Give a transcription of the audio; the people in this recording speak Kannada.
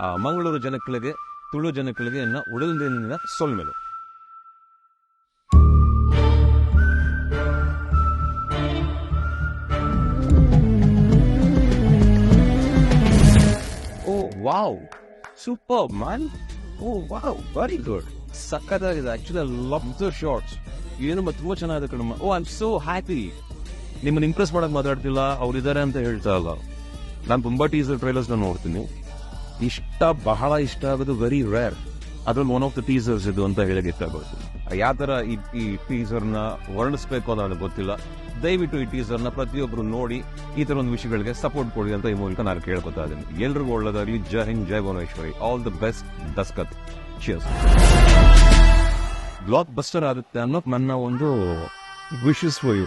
ಮಂಗಳೂರು ಜನಗಳಿಗೆ ತುಳು ಜನಗಳಿಗೆ ಎನ್ನ ಉಳಿದಿನ ಸೊಲ್ಮೆಲು. ಓ, wow. Super man oh, wow. Very good ಸಕ್ಕತ್ತಾಗಿದೆ. ಆಕ್ಚುಲಿ ಲವ್ ದ ಶಾರ್ಟ್ಸ್ ಏನು ಮತ್ತೆ ತುಂಬಾ ಚೆನ್ನಾಗಿದೆ ಕಣಮ್ಮ. Oh I am so happy ನಿಮ್ಮನ್ನ ಇಂಪ್ರೆಸ್ ಮಾಡಕ್ ಮಾತಾಡ್ತಿಲ್ಲ. ಅವ್ರಿದ್ದಾರೆ ಅಂತ ಹೇಳ್ತಾ ಇಲ್ಲ. ನಾನು ತುಂಬಾ ಟೀಸರ್ ಟ್ರೈಲರ್ಸ್ ನೋಡ್ತೀನಿ. ಇಷ್ಟ, ಬಹಳ ಇಷ್ಟ ಆಗೋದು ವೆರಿ ರೇರ್ ಅದ್ರಲ್ಲಿ ಒನ್ ಆಫ್ ದ ಟೀಸರ್ಸ್ ಇದು ಅಂತ ಹೇಳಿ ಇಷ್ಟಪಡ್ತೀನಿ. ಯಾವ ತರ ಈ ಈ ಟೀಸರ್ನ ವರ್ಣಿಸ್ಬೇಕು ಅನ್ನೋದು ಗೊತ್ತಿಲ್ಲ. ದಯವಿಟ್ಟು ಈ ಟೀಸರ್ನ ಪ್ರತಿಯೊಬ್ಬರು ನೋಡಿ, ಈ ತರ ಒಂದು ವಿಷಯಗಳಿಗೆ ಸಪೋರ್ಟ್ ಕೊಡಿ ಅಂತ ಈ ಮೂಲಕ ನಾನು ಕೇಳ್ಕೊತಾ ಇದ್ದೀನಿ. ಎಲ್ರಿಗೂ ಒಳ್ಳೆದಾಗಲಿ. Jai Hind, Jai Bhuvaneshwari. All the best Daskat cheers blockbuster ಆಗುತ್ತೆ ಅನ್ನೋದು ನನ್ನ ಒಂದು ವಿಶಸ್ ಫಾರ್ ಯು